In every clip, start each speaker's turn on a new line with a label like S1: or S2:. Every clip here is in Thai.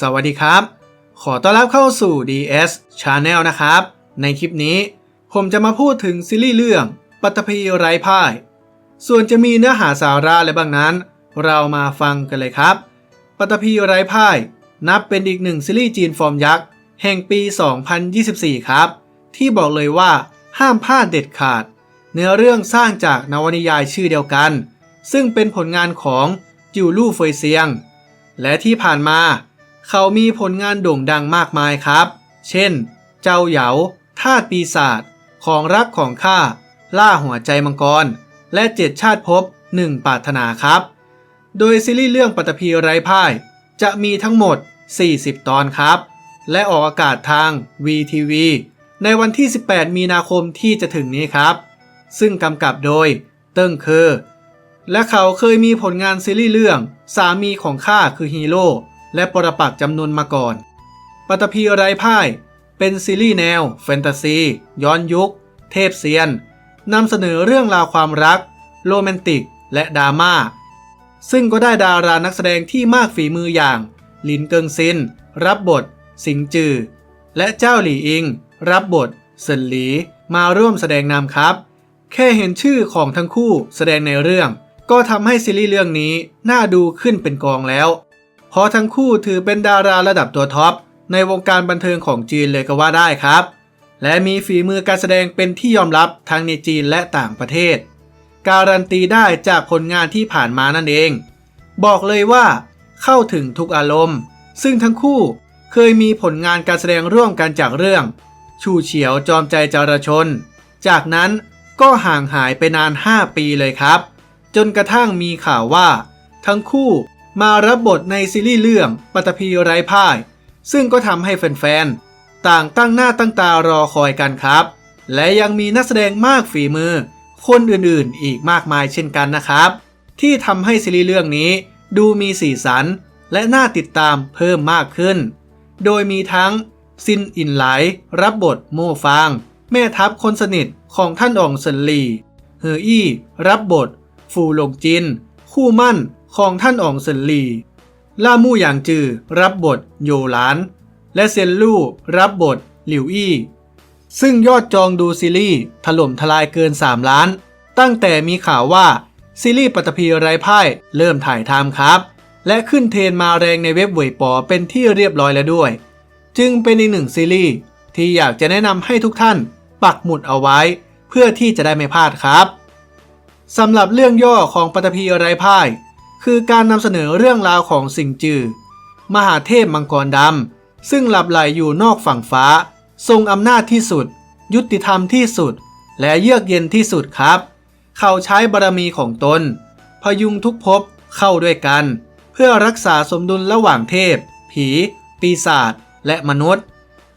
S1: สวัสดีครับ ขอต้อนรับเข้าสู่ DS Channel นะครับ ในคลิปนี้ ผมจะมาพูดถึงซีรีส์เรื่องปัตภีไร้พ่าย ส่วนจะมีเนื้อหาสาระอะไรบ้างนั้น เรามาฟังกันเลยครับ ปัตตภีไร้พ่าย นับเป็นอีกหนึ่งซีรีส์จีนฟอร์มยักษ์ แห่งปี 2024 ครับ ที่บอกเลยว่าห้ามพลาดเด็ดขาด เนื้อเรื่องสร้างจากนวนิยายชื่อเดียวกัน ซึ่งเป็นผลงานของจิวลู่เฟยเซียง และที่ผ่านมา เขามีผลงานโด่งดังมากมายครับ เช่น เจ้าเหยาทาสปีศาจ ของรักของข้า ล่าหัวใจมังกร และเจ็ดชาติภพหนึ่งปรารถนาครับ โดยซีรีส์เรื่องปัตตภีไร้พ่าย จะมีทั้งหมด 40 ตอนครับ และออกอากาศทาง VTV ในวันที่ 18 มีนาคมที่จะถึงนี้ครับ ซึ่งกำกับโดยเติ้งเคอและเขาเคยมีผลงานซีรีส์เรื่องสามีของข้าคือฮีโร่ และปรปักจำนวนมาก่อน ปัตตภีไร้พ่าย เป็นซีรีส์แนว แฟนตาซี ย้อนยุค เทพเซียนนำเสนอเรื่องราวความรัก โรแมนติก และดราม่า ซึ่งก็ได้ดารานักแสดงที่มากฝีมืออย่าง ลินเกิงซิน รับบท สิงจือ และเจ้าหลี่อิง รับบทเซินหลี มาร่วมแสดงนำครับ แค่เห็นชื่อของทั้งคู่แสดงในเรื่อง ก็ทำให้ซีรีส์เรื่องนี้น่าดูขึ้นเป็นกองแล้ว เพราะทั้งคู่ถือเป็นดาราระดับตัวท็อปในวงการบันเทิงของจีนเลยก็ว่าได้ครับ และมีฝีมือการแสดงเป็นที่ยอมรับทั้งในจีนและต่างประเทศ การันตีได้จากผลงานที่ผ่านมานั่นเอง บอกเลยว่า เข้าถึงทุกอารมณ์ ซึ่งทั้งคู่เคยมีผลงานการแสดงร่วมกันจากเรื่อง ชูเฉียวจอมใจจารชน จากนั้นก็ห่างหายไปนาน 5 ปีเลยครับ จนกระทั่งมีข่าวว่า ทั้งคู่ มารับบทในซีรีส์เรื่องปัตภีไร้พ่าย ซึ่งก็ทำให้แฟนๆ ต่างตั้งหน้าตั้งตารอคอยกันครับ และยังมีนักแสดงมากฝีมือ คนอื่นๆ อีกมากมายเช่นกันนะครับ ที่ทำให้ซีรีส์เรื่องนี้ดูมีสีสัน และน่าติดตามเพิ่มมากขึ้น โดยมีทั้งซินอินไหลรับบทโมฟาง แม่ทัพคนสนิทของท่านอองเซินลีเฮออี้รับบท ฟูหลงจิน คู่มั่น ของท่านอองเซินลี ล่ามู่หยางจือ รับบทโยหลาน และเซียนลู่รับบทหลิวอี้ ซึ่งยอดจองดูซีรีส์ถล่มทลายเกิน 3 ล้าน ตั้งแต่มีข่าวว่าซีรีส์ปัตภีไร้พ่ายเริ่มถ่ายทำครับ และขึ้นเทรนมาแรงในเว็บเวยปอเป็นที่เรียบร้อยแล้วด้วย จึงเป็นอีกหนึ่งซีรีส์ที่อยากจะแนะนำให้ทุกท่านปักหมุดเอาไว้ เพื่อที่จะได้ไม่พลาดครับสำหรับเรื่องย่อของปัตตภีไร้พ่าย คือการนำเสนอเรื่องราวของสิงจือ มหาเทพมังกรดำซึ่งหลับไหลอยู่นอกฝั่งฟ้า ทรงอำนาจที่สุด ยุติธรรมที่สุด และเยือกเย็นที่สุดครับ เขาใช้บารมีของตน พยุงทุกภพเข้าด้วยกัน เพื่อรักษาสมดุลระหว่างเทพ ผี ปีศาจและมนุษย์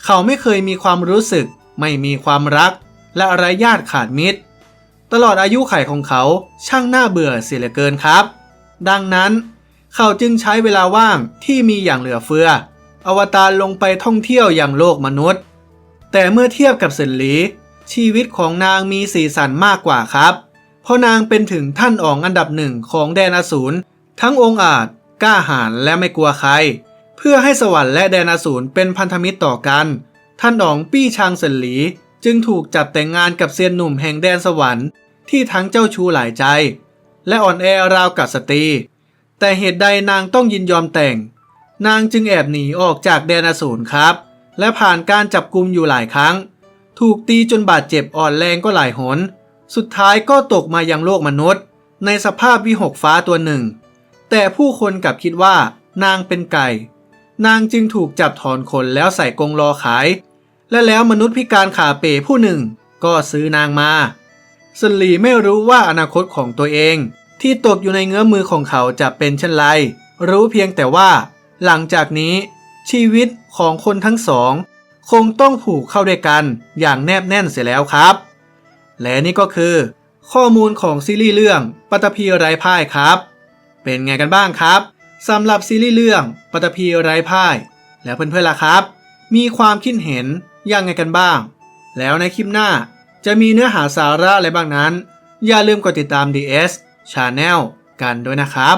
S1: เขาไม่เคยมีความรู้สึก ไม่มีความรัก และไร้ญาติขาดมิตร ตลอดอายุไขของเขาช่างน่าเบื่อเสียเหลือเกินครับ ดังนั้น เขาจึงใช้เวลาว่างที่มีอย่างเหลือเฟือ อวตารลงไปท่องเที่ยวอย่างโลกมนุษย์ แต่เมื่อเทียบกับเซินหลี ชีวิตของนางมีสีสันมากกว่าครับ เพราะนางเป็นถึงท่านอองอันดับหนึ่งของแดนอสูรทั้งองค์อาจกล้าหาญและไม่กลัวใคร เพื่อให้สวรรค์และแดนอสูรเป็นพันธมิตรต่อกัน ท่านอองปี้ชางเซินหลี จึงถูกจับแต่งงานกับเซียนหนุ่มแห่งแดนสวรรค์ที่ทั้งเจ้าชู้หลายใจ และอ่อนแอราวกับสตรี แต่เหตุใดนางต้องยินยอมแต่ง นางจึงแอบหนีออกจากแดนอสูรครับ และผ่านการจับกุมอยู่หลายครั้ง ถูกตีจนบาดเจ็บอ่อนแรงก็หลายหน สุดท้ายก็ตกมายังโลกมนุษย์ ในสภาพวิหกฟ้าตัวหนึ่ง แต่ผู้คนกลับคิดว่านางเป็นไก่ นางจึงถูกจับถอนขนแล้วใส่กรงรอขาย และแล้วมนุษย์พิการขาเป๋ผู้หนึ่ง ก็ซื้อนางมา สนหลีไม่รู้ว่าอนาคตของตัวเอง ที่ตกอยู่ในเงื้อมือของเขาจะเป็นเช่นไร รู้เพียงแต่ว่า หลังจากนี้ ชีวิตของคนทั้งสอง คงต้องผูกเข้าด้วยกันอย่างแนบแน่นเสียแล้วครับ และนี่ก็คือ ข้อมูลของซีรีส์เรื่องปัตภีไร้พ่ายครับ เป็นไงกันบ้างครับสำหรับซีรีส์เรื่องปัตภีไร้พ่าย แล้วเพื่อนๆล่ะครับ มีความคิดเห็นยังไงกันบ้าง แล้วในคลิปหน้า จะมีเนื้อหาสาระอะไรบ้างนั้น อย่าลืมกดติดตาม DS Channel กันด้วยนะครับ